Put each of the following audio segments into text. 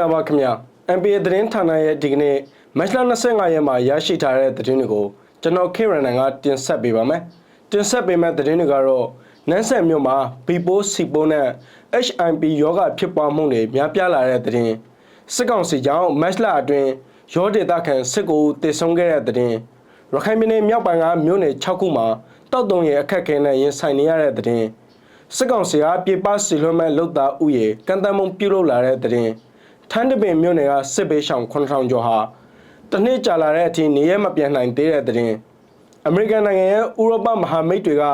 မင်္ဂလာပါခင်ဗျာ MPA သတင်းဌာနရဲ့ဒီကနေ့မတ်လ25ရက်မှာရရှိထားတဲ့သတင်းတွေကိုကျွန်တော်ခေရန်နန်ကတင်ဆက်ပေးပါမယ်တင်ဆက်ပေးမယ့်သတင်းတွေကတော့နန်းဆက်မြို့မှာဘီပိုးစီပိုးနဲ့ HIP ယောဂဖြစ်ပွားမှုတွေများပြားလာတဲ့သတင်းစစ်ကောင်စီကြောင့်မတ်လအတွင်းရောဒေတာခန်စစ်ကိုတည်ဆုံခဲ့တဲ့သတင်းရခိုင်ပြည်နယ်မြောက်ပိုင်းကမြို့နယ်6ခုမှာတောက်တုံရဲ့အခက်အခဲနဲ့ရင်ဆိုင်နေရတဲ့သတင်းစစ်ကောင်စီကပြေပစီလွှမ်းမဲ့လုတ်သားဥယေကန့်တမ်းမှုပြုလုပ်လာတဲ့သတင်း ထန်းတပင်မြို့နယ်ကစစ်ဘေးရှောင်9000ကျော်ဟာတနှစ်ကြာလာတဲ့အထိနေရမပြန်နိုင်သေးတဲ့သတင်းအမေရိကန်နိုင်ငံရဲ့ဥရောပမဟာမိတ်တွေက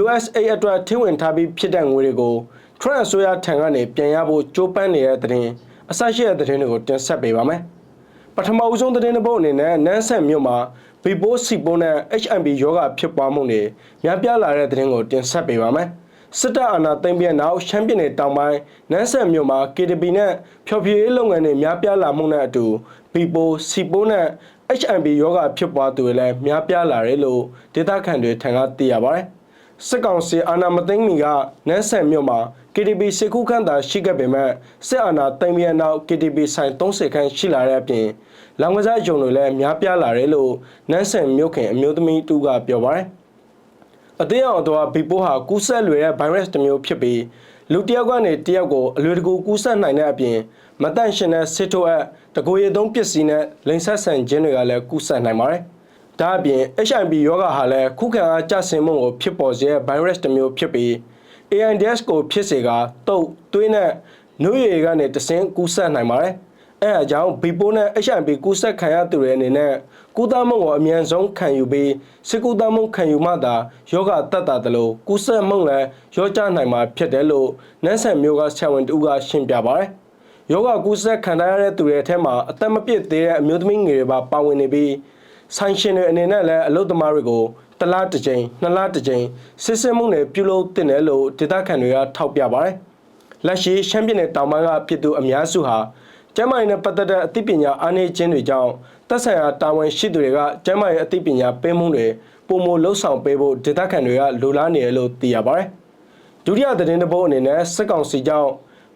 USA အတွက်ထင်းဝင်ထားပြီးဖြစ်တဲ့ငွေတွေကို Trump အစိုးရထံကနေပြန်ရဖို့ကြိုးပမ်းနေတဲ့သတင်းအစရှိတဲ့သတင်းတွေကိုတင်ဆက်ပေးပါမယ်ပထမဦးဆုံးသတင်းတစ်ပုဒ်အနေနဲ့နန်းဆန်မြို့မှာဘီပိုးစီပိုးနဲ့ HMB ယောဂဖြစ်ပွားမှုတွေများပြားလာတဲ့သတင်းကိုတင်ဆက်ပေးပါမယ်။ စစ်တပ်အာဏာသိမ်းပြီးနောက်ရှမ်းပြည်နယ်တောင်ပိုင်းနန်းဆန်မြို့မှာ KTB နဲ့ဖျော်ဖြေရေးလုပ်ငန်းတွေများပြားလာမှုနဲ့အတူဘီပိုးစီပိုးနဲ့ HMB ယောဂဖြစ်ပွားသူတွေလည်းများပြားလာတယ်လို့ဒေသခံတွေထံကသိရပါတယ်။စစ်ကောင်စီအာဏာမသိမ်းမီကနန်းဆန်မြို့မှာ KTB စေခုခန့်သာရှိခဲ့ပေမဲ့စစ်အာဏာသိမ်းပြီးနောက် KTB ဆိုင်30ခန့်ရှိလာတဲ့အပြင်လောင်ကစားဂျုံတွေလည်းများပြားလာတယ်လို့နန်းဆန်မြို့ခင်အမျိုးသမီးတူကပြောပါတယ်။ အသေးအောင်တော့ဘီပိုးဟာကူးစက်လွယ်တဲ့ virus တစ်မျိုးဖြစ်ပြီးလူတစ်ယောက်ကနေတစ်ယောက်ကိုအလွယ်တကူကူးစက်နိုင်တဲ့အပြင်မတန့်ရှင်တဲ့စစ်ထိုးအပ်တကိုယ်ရည်သုံးပစ္စည်းနဲ့လိန်ဆက်ဆန်ခြင်းတွေကလည်းကူးစက်နိုင်ပါတယ်။ဒါအပြင် HIV ရောဂါဟာလည်းခုခံအားကျဆင်းမှုကိုဖြစ်ပေါ်စေတဲ့ virus တစ်မျိုးဖြစ်ပြီး AIDS ကိုဖြစ်စေကတုတ်သွေးနဲ့နှွေးရည်ကနေတဆင်းကူးစက်နိုင်ပါတယ်။အဲအကြောင်း B4 နဲ့ HIV ကူးစက်ခံရသူတွေအနေနဲ့ ကုသမှုကိုအမြန်ဆုံးခံယူပြီးစစ်ကုသမှုခံယူမှသာယောဂတတ်တာတလို့ကူးစက်မှုလည်းရောကြနိုင်မှာဖြစ်တယ်လို့နန်းဆန်မျိုးကဆရာဝန်တူကရှင်းပြပါတယ်။ယောဂကူးစက်ခံရတဲ့သူတွေအထက်မှာအသက်မပြည့်သေးတဲ့အမျိုးသမီးငယ်တွေပါပါဝင်နေပြီးဆိုင်ရှင်တွေအနေနဲ့လည်းအလုပ်သမားတွေကိုတလားတစ်ကြိမ်နှစ်လားတစ်ကြိမ်စစ်စစ်မှုတွေပြုလုပ်တင်တယ်လို့ဒေသခံတွေကထောက်ပြပါတယ်။လက်ရှိရှမ်းပြည်နယ်တောင်ပိုင်းကပြည်သူအများစုဟာ ကျန်းမာရေးနဲ့ပတ်သက်တဲ့အသိပညာအားနည်းခြင်းတွေကြောင့်သက်ဆိုင်ရာတာဝန်ရှိသူတွေကကျန်းမာရေးအသိပညာပေးမှုတွေပုံမလှုပ်ဆောင်ပေးဖို့ဒေသခံတွေကလိုလားနေတယ်လို့သိရပါတယ်။ဒုတိယသတင်းတစ်ပုဒ်အနေနဲ့စစ်ကောင်စီကြောင့်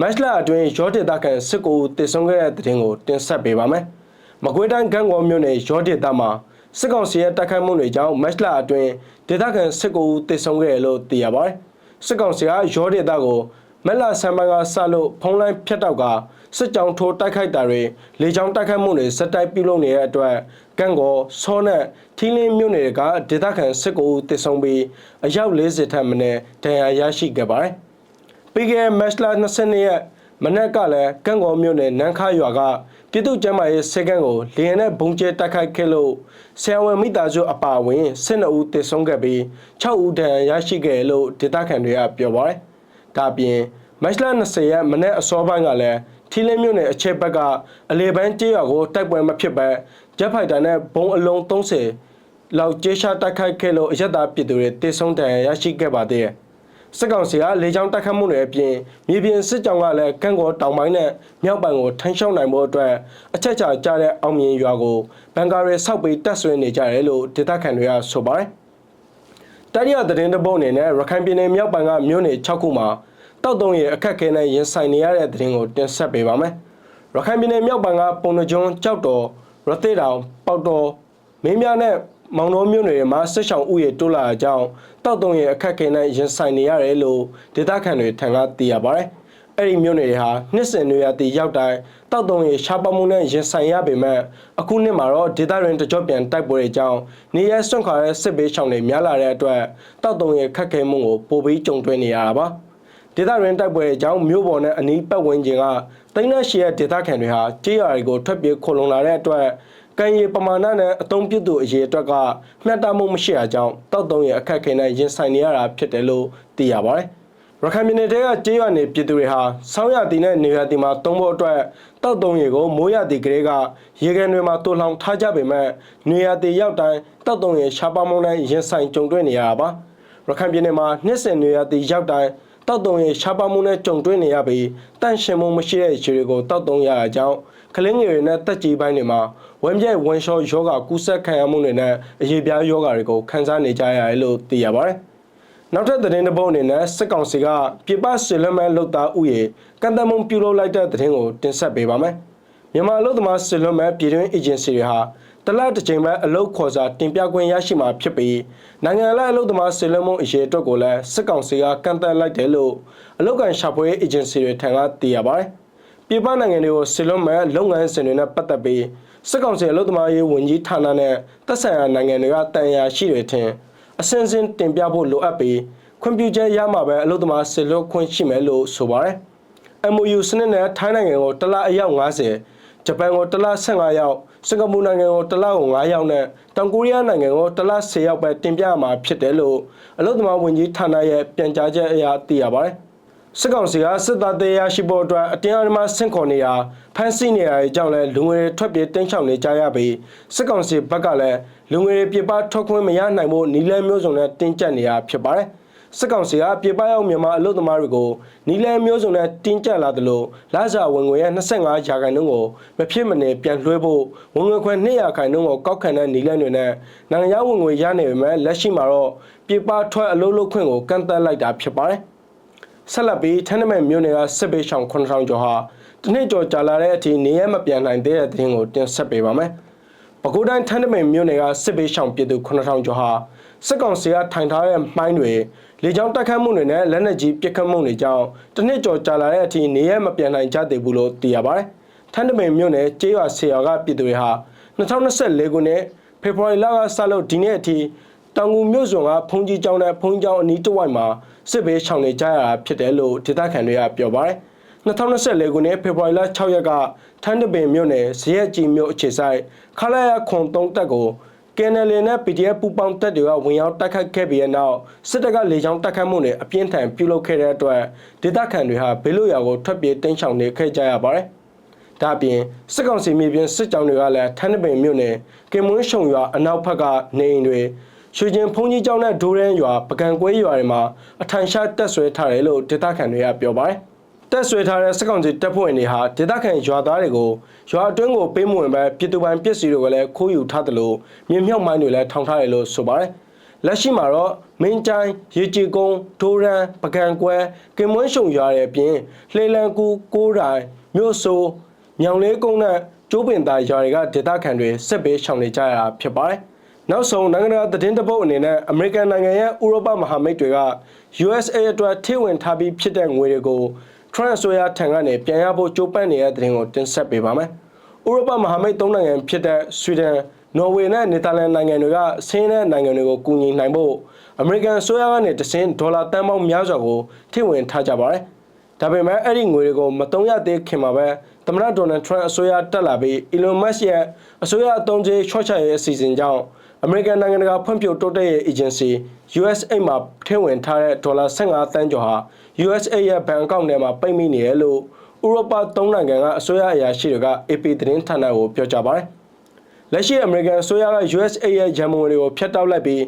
မတ်လအတွင်းရောဒေသခံစစ်ကိုတည်ဆုံခဲ့တဲ့သတင်းကိုတင်ဆက်ပေးပါမယ်။မကွေးတိုင်းကံကောမြို့နယ်ရောဒေသမှာစစ်ကောင်စီရဲ့တိုက်ခိုက်မှုတွေကြောင့်မတ်လအတွင်းဒေသခံစစ်ကိုတည်ဆုံခဲ့တယ်လို့သိရပါတယ်။စစ်ကောင်စီကရောဒေသကို မက်လာဆမ်ဘန်ကစလို့ဖုံးလိုင်းဖြတ်တောက်ကစစ်ကြောင်ထိုးတိုက်ခိုက်တာတွေလေကြောင်းတိုက်ခိုက်မှုတွေစက်တိုက်ပြုလုပ်နေတဲ့အတွက်ကန့်ကောဆောနဲ့ထီးလင်းမြို့နယ်ကဒေသခံစစ်ကိုတည်ဆုံပြီးအယောက်40ထက်မနည်းဒဏ်ရာရရှိခဲ့ပါတယ်။ပြီးခဲ့တဲ့မတ်လ22ရက်မနက်ကလည်းကန့်ကောမြို့နယ်နန်းခါရွာကပြည်သူ့ကျန်းမာရေးစေကန်းကိုလေယာဉ်နဲ့ဘုံကျဲတိုက်ခိုက်ခဲ့လို့ဆရာဝန်မိသားစုအပါအဝင်12ဦးသေဆုံးခဲ့ပြီး6ဦးဒဏ်ရာရရှိခဲ့လို့ဒေသခံတွေကပြောပါတယ်။ ဒါပြင်မတ်လ20ရက်မနေ့အစောပိုင်းကလည်းထီလင်းမြို့နယ်အခြေဘက်ကအလေပန်းကျေးရွာကိုတိုက်ပွဲမဖြစ်ဘဲဂျက်ဖိုက်တာနဲ့ဘုံအလုံး30လောက်ကျေးရှာတိုက်ခိုက်ခဲ့လို့အရက်သားပြည်သူတွေတေဆုံးတယ်ရရှိခဲ့ပါသေးတယ်။စစ်ကောင်စီကလေကြောင်းတိုက်ခတ်မှုတွေအပြင်မြေပြင်စစ်ကြောင်းကလည်းကန့်ကောတောင်ပိုင်းနဲ့မြောက်ပိုင်းကိုထမ်းရှောက်နိုင်ဖို့အတွက်အချက်ချာကြားတဲ့အောင်မြင်ရွာကိုဘန်ကာရီဆောက်ပြီးတက်ဆွဲနေကြတယ်လို့ဒေသခံတွေကဆိုပါတယ်။ တတိယသတင်းတစ်ပုဒ်အနေနဲ့ရခိုင်ပြည်နယ်မြောက်ပိုင်းကမြို့နယ်6ခုမှာတောက်တုံးရဲ့အခက်အခဲနဲ့ရင်ဆိုင်နေရတဲ့သတင်းကိုတင်ဆက်ပေးပါမယ်။ရခိုင်ပြည်နယ်မြောက်ပိုင်းကပုံနှကျွန်းကြောက်တော်ရသေးတောင်ပေါက်တော်မင်းများနဲ့မောင်တော်မြို့နယ်မှာစစ်ဆောင်ဥယေတိုးလာတဲ့အကြောင်းတောက်တုံးရဲ့အခက်အခဲနဲ့ရင်ဆိုင်နေရတယ်လို့ဒေသခံတွေထံကသိရပါတယ်။ အဲ့ဒီမြို့နယ်တွေဟာနှစ်စဉ်နေရာတည်ရောက်တိုင်းတောက်တုံးရဲ့ရှားပါမှုနဲ့ရင်ဆိုင်ရပေမဲ့အခုနှစ်မှာတော့ဒေသရင်းတကြော့ပြန်တိုက်ပွဲတွေကြောင့်နေရစွန့်ခွာတဲ့စစ်ဘေးရှောင်တွေများလာတဲ့အတွက်တောက်တုံးရဲ့ခက်ခဲမှုကိုပိုပြီးကြုံတွေ့နေရတာပါ။ဒေသရင်းတိုက်ပွဲအကြောင်းမြို့ပေါ်နဲ့အနီးပတ်ဝန်းကျင်ကတိန်းနဲ့ရှီရဲ့ဒေသခံတွေဟာကြေးရွာတွေကိုထွက်ပြေးခိုလုံလာတဲ့အတွက်ကံရည်ပမာဏနဲ့အသုံးပြုသူအရေးအတွက်ကမျှတမှုမရှိအကြောင်းတောက်တုံးရဲ့အခက်ခဲနဲ့ရင်ဆိုင်နေရတာဖြစ်တယ်လို့သိရပါတယ်။ ရခိုင်ပြည်နယ်ကကြေးရွာနေပြည်သူတွေဟာဆောင်းရတီနဲ့နေရတီမှာတုံးဖို့အတွက်တောက်တုံးရေကိုမိုးရတီကလေးကရေကန်တွေမှာတူလောင်ထားကြပေမဲ့နေရတီရောက်တိုင်းတောက်တုံးရေရှားပါမှုနဲ့ရင်ဆိုင်ကြုံတွေ့နေရတာပါ။ရခိုင်ပြည်နယ်မှာနှစ်စဉ်နေရတီရောက်တိုင်းတောက်တုံရဲ့ရှားပါမှုနဲ့ကြုံတွေ့နေရပြီးတန့်ရှင်မှုမရှိတဲ့ခြေတွေကိုတောက်တုံရအကြောင်းကလင်းငယ်တွေနဲ့တက်ကြီးပိုင်းတွေမှာဝမ်းပြက်ဝမ်းလျှောယောဂကူးစက်ခံရမှုတွေနဲ့အရေးပြားယောဂတွေကိုခံစားနေကြရတယ်လို့သိရပါတယ်။ နောက်ထပ်သတင်းတစ်ပုဒ်အနေနဲ့စစ်ကောင်စီကပြည်ပဆွေလွတ်မဲ့လုပ်သားဥယေကန့်တမုံပြုလုပ်လိုက်တဲ့သတင်းကိုတင်ဆက်ပေးပါမယ်။မြန်မာအလုပ်သမားဆွေလွတ်မဲ့ပြည်တွင်းအေဂျင်စီတွေဟာတလတစ်ချိန်ပဲအလုပ်ခေါ်စာတင်ပြခွင့်ရရှိမှာဖြစ်ပြီးနိုင်ငံလိုက်အလုပ်သမားဆွေလွတ်မှုအရေးအတွက်ကိုလည်းစစ်ကောင်စီကကန့်သတ်လိုက်တယ်လို့အလုပ်ကန်ရှာဖွေအေဂျင်စီတွေထံကသိရပါတယ်။ပြည်ပနိုင်ငံတွေကိုဆွေလွတ်မဲ့လုပ်ငန်းစဉ်တွေနဲ့ပတ်သက်ပြီးစစ်ကောင်စီအလုပ်သမားရေးဝန်ကြီးဌာနနဲ့သက်ဆိုင်ရာနိုင်ငံတွေကတန်ရာရှိတွေထင် အစင်းစင်းတင်ပြဖို့လိုအပ်ပြီးခွင့်ပြုချက်ရမှာပဲအလုပ်သမားဆေလွတ်ခွင့်ရှိမယ်လို့ဆိုပါတယ်။ MOU စနစ်နဲ့ထိုင်းနိုင်ငံကိုတစ်လအယောက်90ဂျပန်ကိုတစ်လ15ယောက်စင်ကာပူနိုင်ငံကိုတစ်လကို9ယောက်နဲ့တောင်ကိုရီးယားနိုင်ငံကိုတစ်လ10ယောက်ပဲတင်ပြရမှာဖြစ်တယ်လို့အလုပ်သမားဝန်ကြီးဌာနရဲ့ပြန်ကြားချက်အရသိရပါတယ်။ စစ်ကောင်စီကစစ်သားတရားရှိဖို့အတွက်အတင်းအဓမ္မဆင့်ခေါ်နေတာဖမ်းဆီးနေရတဲ့အကြောင်းလဲလူငွေတွေထွက်ပြေးတင်းချောင်နေကြရပြီးစစ်ကောင်စီဘက်ကလည်းလူငွေတွေပြပထွက်ခွင့်မရနိုင်ဖို့နီလန်းမျိုးစုံနဲ့တင်းကျပ်နေတာဖြစ်ပါတယ်။စစ်ကောင်စီကပြပရောက်မြန်မာအလုပ်သမားတွေကိုနီလန်းမျိုးစုံနဲ့တင်းကျပ်လာသလိုလစာဝင်ငွေရဲ့25ရာခိုင်နှုန်းကိုမဖြစ်မနေပြန်လွှဲဖို့ဝင်ငွေခွဲ200ရာခိုင်နှုန်းကိုကောက်ခံတဲ့နီလန်းတွေနဲ့နိုင်ငံခြားဝင်ငွေရနေပေမဲ့လက်ရှိမှာတော့ပြပထွက်အလုပ်လုပ်ခွင့်ကိုကန့်သတ်လိုက်တာဖြစ်ပါတယ်။ ဆက်လက်ပြီးထန်းနမဲမြို့နယ်ကစစ်ပေးဆောင်9000ကျော်ဟာတနေ့ကျော်ကြာလာတဲ့အထိနေရမပြန်နိုင်သေးတဲ့သတင်းကိုတင်ဆက်ပေးပါမယ်။ပဲခူးတိုင်းထန်းနမဲမြို့နယ်ကစစ်ပေးဆောင်ပြည်သူ9000ကျော်ဟာစစ်ကောင်စီကထိုင်ထားတဲ့မိုင်းတွေလေကြောင်းတိုက်ခတ်မှုတွေနဲ့လက်နက်ကြီးပစ်ခတ်မှုတွေကြောင့်တနစ်ကျော်ကြာလာတဲ့အထိနေရမပြန်နိုင်ကြသေးဘူးလို့သိရပါတယ်။ထန်းတပင်မြို့နယ်ကျေးရွာဆေရွာကပြည်သူတွေဟာ2024ခုနှစ်ဖေဖော်ဝါရီလကစလို့ဒီနေ့အထိ တောင်ငူမြို့စွန်ကဖုန်ကြီးကျောင်းနဲ့ဖုန်ကြီးကျောင်းအနီးတစ်ဝိုက်မှာစစ်ဘေးရှောင်နေကြရတာဖြစ်တယ်လို့ဒေသခံတွေကပြောပါတယ်။2024ခုနှစ်ဖေဖော်ဝါရီလ6ရက်ကထန်းတပင်မြို့နယ်ဇရက်ကြီးမြို့အခြေဆိုင်ခလာရခွန်3တက်ကို KNL နဲ့ PDF ပူပေါင်းတပ်တွေကဝင်ရောက်တိုက်ခတ်ခဲ့ပြီးတဲ့နောက်စစ်တပ်ကလေကြောင်းတိုက်ခတ်မှုတွေအပြင်းထန်ပြုလုပ်ခဲ့တဲ့အတွက်ဒေသခံတွေဟာဘေးလွတ်ရာကိုထွက်ပြေးတင်းရှောင်နေခဲ့ကြရပါတယ်။ဒါ့အပြင်စစ်ကောင်စီမြေပြင်စစ်ကြောင်းတွေကလည်းထန်းတပင်မြို့နယ်ကင်မွန်းရှုံရွာအနောက်ဘက်ကနေအိမ်တွေ ရွှေကျင်ဖုန်ကြီးကျောင်းနဲ့ဒိုးရန်ရွာပကံကွဲရွာတွေမှာအထိုင်ချတက်ဆွဲထားတယ်လို့ဒေသခံတွေကပြောပါတယ်။တက်ဆွေထားတဲ့စက်ကောင်စီတပ်ဖွဲ့ဝင်တွေဟာဒေသခံရွာသားတွေကိုရွာအတွင်းကိုပေးမဝင်ပဲပြည်သူပိုင်ပစ္စည်းတွေကိုလည်းခိုးယူထားတယ်လို့မြေမြှောက်မိုင်းတွေလည်းထောင်ထားတယ်လို့ဆိုပါတယ်။လက်ရှိမှာတော့မင်းချိုင်းရေကြည်ကုန်းဒိုးရန်ပကံကွဲကင်မွန်းရှုံရွာရဲ့အပြင်လှေလန်ကူကိုးတိုင်မြို့ဆိုးမြောင်လေးကုန်းနဲ့ကျိုးပင်သားရွာတွေကဒေသခံတွေစစ်ပေးရှောင်နေကြရတာဖြစ်ပါတယ်။ နောက်ဆုံးနိုင်ငံတကာသတင်းတပုတ်အနေနဲ့အမေရိကန်နိုင်ငံရဲ့ဥရောပမဟာမိတ်တွေက USA အတွက်ထိဝင်ထားပြီးဖြစ်တဲ့ငွေတွေကိုထရန့်ဆိုရထံကနေပြန်ရဖို့ကြိုးပမ်းနေတဲ့တဲ့ရင်ကိုတင်ဆက်ပေးပါမယ်။ဥရောပမဟာမိတ်၃နိုင်ငံဖြစ်တဲ့ဆွီဒင်၊နော်ဝေနဲ့နယ်သာလန်နိုင်ငံတွေကဆင်းရဲနိုင်ငံတွေကိုကူညီနိုင်ဖို့အမေရိကန်ဆိုရကနေတစင်းဒေါ်လာတန်ပေါင်းများစွာကိုထိဝင်ထားကြပါတယ်။ဒါပေမဲ့အဲ့ဒီငွေတွေကိုမတုံးရသေးခင်မှာပဲသမ္မတဒေါ်နယ်ထရန့်အစိုးရတက်လာပြီး Elon Musk ရဲ့အစိုးရအသုံးကြေးချော့ချရဲ့အစီအစဉ်ကြောင့် အမေရိကန်နိုင်ငံတကာဖွံ့ဖြိုးတိုးတက်ရေးအေဂျင်စီ USAID မှာထည့်ဝင်ထားတဲ့ဒေါ်လာ15သန်းကျော်ဟာ USAID ရဲ့ဘဏ်အကောင့်ထဲမှာပိတ်မိနေတယ်လို့ဥရောပ၃နိုင်ငံကအစိုးရအရာရှိတွေက AP သတင်းဌာနကိုပြောကြားပါတယ်။လက်ရှိအမေရိကန်အစိုးရက USAID ရဲ့ရန်ပုံငွေတွေကိုဖျက်တောက်လိုက်ပြီး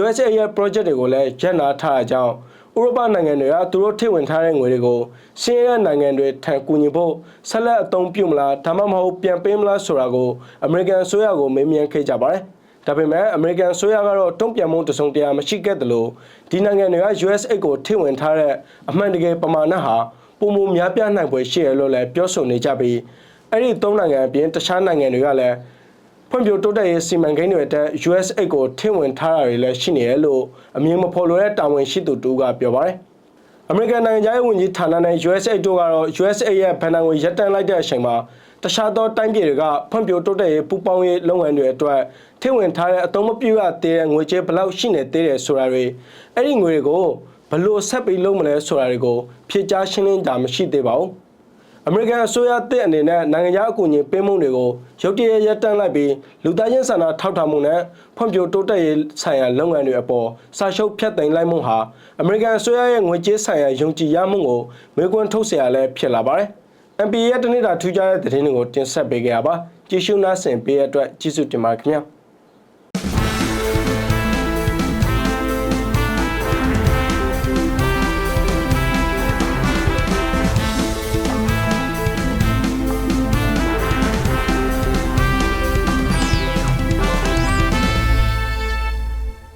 USAID ရဲ့ project တွေကိုလည်းရပ်နာထားတာကြောင့်ဥရောပနိုင်ငံတွေကသူတို့ထိဝင်ထားတဲ့ငွေတွေကိုစင်းရဲနိုင်ငံတွေထံကူညီဖို့ဆက်လက်အသုံးပြုမလားဒါမှမဟုတ်ပြန်ပေးမလားဆိုတာကိုအမေရိကန်အစိုးရကိုမေးမြန်းခဲ့ကြပါတယ်။ ဒါပေမဲ့အမေရိကန်ဆိုရကတော့တုံ့ပြန်မှုတစုံတရာမရှိခဲ့သလိုဒီနိုင်ငံတွေက US8 ကိုထိဝင်ထားတဲ့အမှန်တကယ်ပမာဏဟာပုံမများပြားနိုင်ပွဲရှိရလို့လည်းပြောဆိုနေကြပြီးအဲ့ဒီသုံးနိုင်ငံအပြင်တခြားနိုင်ငံတွေကလည်းဖွံ့ဖြိုးတိုးတက်ရေးစီမံကိန်းတွေအတွက် US8 ကိုထိဝင်ထားတာတွေလည်းရှိနေတယ်လို့အမြင်မဖော်လို့တဲ့တာဝန်ရှိသူတူကပြောပါတယ်အမေရိကန်နိုင်ငံသားဝန်ကြီးဌာနနဲ့ USA တို့ကတော့ USA ရဲ့ဗန်နံကိုရပ်တန့်လိုက်တဲ့အချိန်မှာ တခြားသောတိုင်းပြည်တွေကဖွံ့ဖြိုးတိုးတက်ရေးပူးပေါင်းရေးလုပ်ငန်းတွေအတွက်ထိဝင်ထားတဲ့အသုံးမပြုရသေးတဲ့ငွေကြေးဘလောက်ရှိနေသေးတယ်ဆိုတာတွေအဲ့ဒီငွေတွေကိုဘလို့ဆက်ပြီးလုပ်မလဲဆိုတာတွေကိုဖြေကြားရှင်းလင်းတာမရှိသေးပါဘူးအမေရိကန်အစိုးရတဲ့အနေနဲ့နိုင်ငံခြားအကူအညီပေးမှုတွေကိုရုတ်တရက်ရပ်တန့်လိုက်ပြီးလူသားချင်းစာနာထောက်ထားမှုနဲ့ဖွံ့ဖြိုးတိုးတက်ရေးဆိုင်ရာလုပ်ငန်းတွေအပေါ်စာချုပ်ဖြတ်သိမ်းလိုက်မှုဟာအမေရိကန်အစိုးရရဲ့ငွေကြေးဆိုင်ရာယုံကြည်ရမှုကိုမေးခွန်းထုတ်เสียရလဲဖြစ်လာပါတယ်။ MPA ရဲ့တနေ့တာထူးခြားတဲ့သတင်းတွေကိုတင်ဆက်ပေးကြပါကြည့်ရှုနားဆင်ပေးရတဲ့အတွက်ကျေးဇူးတင်ပါတယ်ခင်ဗျာ။